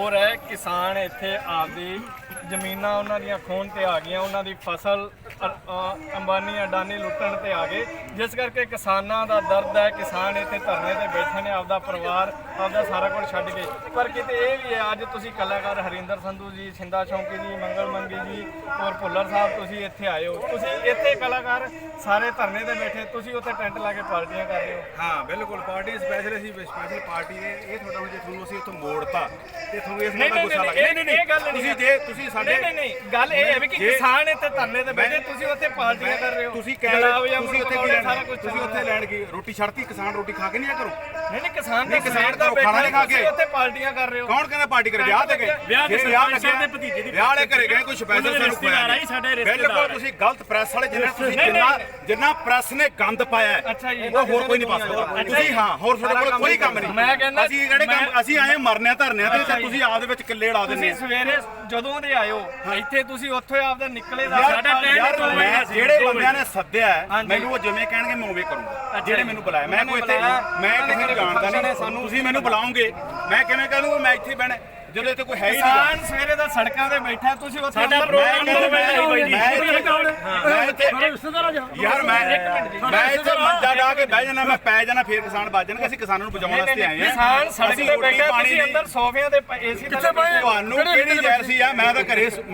ਹੋਰ ਹੈ, ਕਿਸਾਨ ਇੱਥੇ ਆਪਦੀ ਜ਼ਮੀਨਾਂ ਉਹਨਾਂ ਦੀਆਂ ਖੋਣ ਤੇ ਆ ਗਈਆਂ, ਉਹਨਾਂ ਦੀ ਫਸਲ, ਅ- ਅੰਬਾਨੀ ਅਡਾਨੀ ਲੁੱਟਣ ਤੇ ਆ ਗਏ। ਜਿਸ ਕਰਕੇ ਕਿਸਾਨਾਂ ਦਾ ਦਰਦ ਹੈ, ਕਿਸਾਨ ਇੱਥੇ ਧਰਨੇ ਤੇ ਬੈਠੇ ਨੇ, ਆਪਦਾ ਪਰਿਵਾਰ ਆਪਦਾ ਸਾਰਾ ਕੁਝ ਛੱਡ ਕੇ। ਪਰ ਕਿਤੇ ਇਹ ਵੀ ਹੈ ਅੱਜ ਤੁਸੀਂ ਕਲਾਕਾਰ ਹਰਿੰਦਰ ਸੰਧੂ ਜੀ ਸਿੰਦਾ ਸ਼ੌਂਕੀ ਜੀ ਮੰਗਲ ਮੰਗੀ ਜੀ ਔਰ ਭੁੱਲਰ ਸਾਹਿਬ ਤੁਸੀਂ ਇੱਥੇ ਆਏ ਹੋ। ਤੁਸੀਂ ਇੱਥੇ ਕਲਾਕਾਰ ਸਾਰੇ ਧਰਨੇ ਤੇ ਬੈਠੇ ਤੁਸੀਂ ਉੱਥੇ ਟੈਂਟ ਲਾ ਕੇ ਪਾਰਟੀਆਂ ਕਰ ਰਹੇ ਹੋ। ਹਾਂ ਬਿਲਕੁਲ ਪਾਰਟੀ ਸਪੈਸ਼ਲ ਅਸੀਂ ਸਪੈਸ਼ਲ ਪਾਰਟੀ ਨੇ ਇਹ ਤੁਹਾਡਾ ਹੁਣ ਜੇ ਤੁਹਾਨੂੰ ਅਸੀਂ ਉੱਥੋਂ ਮੋੜਤਾ ਤੇ ਤੁਹਾਨੂੰ ਇਸ ਨਹੀਂ ਗੁੱਸਾ ਲੱਗ ਨਹੀਂ ਨਹੀਂ ਇਹ ਗੱਲ ਨਹੀਂ ਤੁਸੀਂ ਜੇ ਤੁਸੀਂ ਸਾਡੇ ਨਹੀਂ ਨਹੀਂ ਗੱਲ ਇਹ ਹੈ ਵੀ ਕਿ ਕਿਸਾਨ ਇੱਥੇ ਧਰਨੇ ਤੇ ਬੈਠੇ ਤੁਸੀਂ ਉੱਥੇ ਪਾਰਟੀਆਂ ਕਰ ਰਹੇ ਹੋ। ਤੁਸੀਂ ਕਹਿ ਰਹੇ ਤੁਸੀਂ ਉੱਥੇ ਕੀ ਲੈਣਾ? ਕੁਝ ਤੁਸੀਂ ਉੱਥੇ ਲੈਣ ਗਏ ਰੋਟੀ ਛੱਡਤੀ ਕਿਸਾਨ ਰੋਟੀ ਖਾ ਕੇ ਨਹੀਂ ਆ ਕਰੋ ਨਹੀਂ ਨਹੀਂ ਕਿਸਾਨ ਦਾ ਘਰੋਂ ਖਾਣਾ ਨਹੀਂ ਖਾ ਕੇ। ਉੱਥੇ ਪਾਰਟੀਆਂ ਕਰ ਰਹੇ ਹੋ ਕੌਣ ਕਹਿੰਦਾ ਪਾਰਟੀ ਕਰ ਵਿਆਹ ਤੇ ਗਏ ਵਿਆਹ ਤੇ ਸਰਪੰਚ ਸਾਹਿਬ ਲੱਗਿਆ, ਦੇ ਭਤੀਜੇ ਦੀ ਵਿਆਹ ਵਾਲੇ ਘਰੇ ਗਏ ਕੋਈ ਸਪੈਸ਼ਲ ਸਾਨੂੰ ਰਿਸ਼ਤੇਦਾਰ ਆ ਜੀ, ਸਾਡੇ ਰਿਸ਼ਤੇਦਾਰ ਬਿਲਕੁਲ। ਤੁਸੀਂ ਗਲਤ ਪ੍ਰੈਸ ਵਾਲੇ ਜਿੰਨਾ ਤੁਸੀਂ ਜਿੰਨਾ। ਜਿੰਨਾ ਪ੍ਰੈਸ ਨੇ ਗੰਦ ਪਾਇਆ ਹੈ, ਅੱਛਾ ਜੀ। ਉਹ ਹੋਰ ਕੋਈ ਨਹੀਂ ਪਾ ਸਕਦਾ। ਤੁਸੀਂ ਹਾਂ ਹੋਰ ਤੁਹਾਡੇ ਕੋਲ ਕੋਈ ਕੰਮ ਨਹੀਂ। ਮੈਂ ਕਹਿੰਦਾ- ਅਸੀਂ ਕਿਹੜੇ ਕੰਮ ਮੈਂ- ਅਸੀਂ ਆਏ ਮਰਨਿਆ ਧਰਨਿਆ ਤੇ ਅੱਛਾ ਜੀ। ਤੁਸੀਂ ਆਪ ਦੇ ਵਿੱਚ ਕਿੱਲੇ ਲਾ ਦਿੰਦੇ ਤੁਸੀਂ ਸਵੇਰੇ ਜਦੋਂ ਦੇ ਆਇਓ ਇੱਥੇ ਤੁਸੀਂ ਉੱਥੇ ਆਪਦਾ ਨਿਕਲੇ ਦਾ ਯਾਰ ਸਾਡਾ ਟਾਈਮ ਯਾਰ ਮੈਂ ਜਿਹੜੇ ਦੋ ਵਜੇ। ਬੰਦਿਆਂ ਨੇ ਸੱਦਿਆ ਹੈ, ਹਾਂਜੀ। ਮੈਨੂੰ ਉਹ ਜਿਵੇਂ ਕਹਿਣਗੇ ਮੈਂ ਉਵੇਂ ਕਰੂੰਗਾ। ਜਿਹੜੇ ਮੈਨੂੰ ਬੁਲਾਇਆ ਮੈਂ ਕੋਈ ਇੱਥੇ ਬੁਲਾਇਆ, ਮੈਂ ਉਹਨਾਂ ਕਿਸੇ ਨੂੰ ਜਾਣਦਾ function ਹੈ, ਨਹੀਂ। ਸਾਨੂੰ। ਤੁਸੀਂ ਮੈਨੂੰ ਬੁਲਾਓਗੇ ਮੈਂ ਕਿਵੇਂ ਕਹਿ ਦੂੰਗਾ ਮੈਂ ਇੱਥੇ ਹੀ ਬਹਿਣਾ ਜਦੋਂ ਇੱਥੇ ਕੋਈ ਹੈ ਹੀ ਨਹੀਂ ਕਿਸਾਨ ਸਵੇਰੇ ਦਾ ਸੜਕਾਂ ਤੇ ਬੈਠਾ ਤੁਸੀਂ ਉੱਥੇ ਸਾਡਾ ਅੰਦਰ ਪ੍ਰੋਗਰਾਮ ਮੈਂ ਵਜੇ ਦਾ ਹੀ ਬਾਈ ਜੀ ਮੈਂ ਇੱਥੇ- ਮੈਂ ਇੱਥੇ ਯਾਰ ਮੈਂ ਮੈਂ ਇੱਥੇ ਮੰਜਾ ਢਾ ਕੇ ਬਹਿ ਜਾਣਾ ਮੈਂ ਪੈ ਜਾਣਾ ਫੇਰ ਕਿਸਾਨ ਵੱਜ ਜਾਣਗੇ। ਅਸੀਂ ਕਿਸਾਨਾਂ ਨੂੰ ਬਚਾਉਣ ਵਾਸਤੇ ਆਏ ਆ ਕਿਸਾਨ ਸੜਕ ਤੇ ਬੈਠਾ ਪਾਣੀ ਤੁਸੀਂ ਦੀ- ਅੰਦਰ ਸੋਫਿਆਂ ਤੇ ਏਸੀ ਹੋ। ਤੁਹਾਨੂੰ ਕਿਹੜੀ ਜੈਲਸੀ ਆ ਮੈਂ ਤਾਂ ਘਰੇ